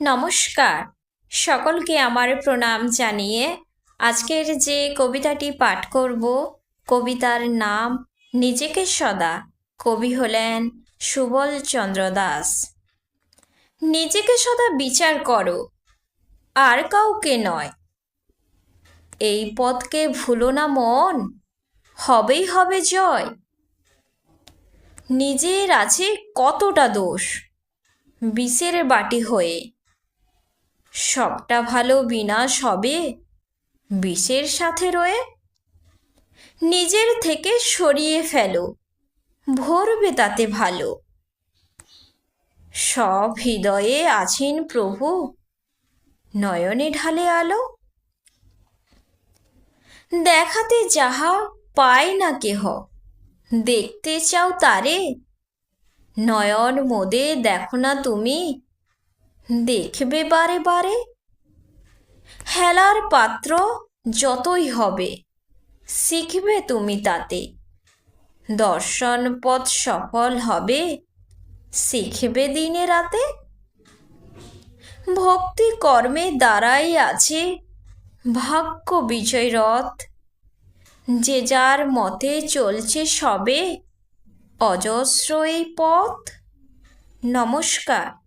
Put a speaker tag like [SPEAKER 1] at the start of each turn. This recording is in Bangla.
[SPEAKER 1] নমস্কার। সকলকে আমার প্রণাম জানিয়ে আজকের যে কবিতাটি পাঠ করব, কবিতার নাম নিজেকে সদা। কবি হলেন সুবল চন্দ্র দাস। নিজেকে সদা বিচার করো, আর কাউকে নয়। এই পথকে ভুলো না মন, হবেই হবে জয়। নিজের আছে কতটা দোষ, বিষের বাটি হয়ে সবটা ভালো বিনাশ হবে? বিষের সাথে রয়ে? নিজের থেকে সরিয়ে ফেলো। ভরবে তাতে ভালো। সব হৃদয়ে আছেন প্রভু। নয়নে ঢালে আলো। দেখাতে যাহা পায় না কেহ। দেখতে চাও তারে। নয়ন মোদে দেখো না তুমি। দেখবে বারে বারে। হেলার পাত্র যতই হবে, শিখবে তুমি তাতে। দর্শন পথ সফল হবে, শিখবে দিনে রাতে। ভক্তি কর্মে দ্বারাই আছে, ভাগ্য বিজয় রথ। যে যার মতে চলছে সবে, অজস্র এই পথ। নমস্কার।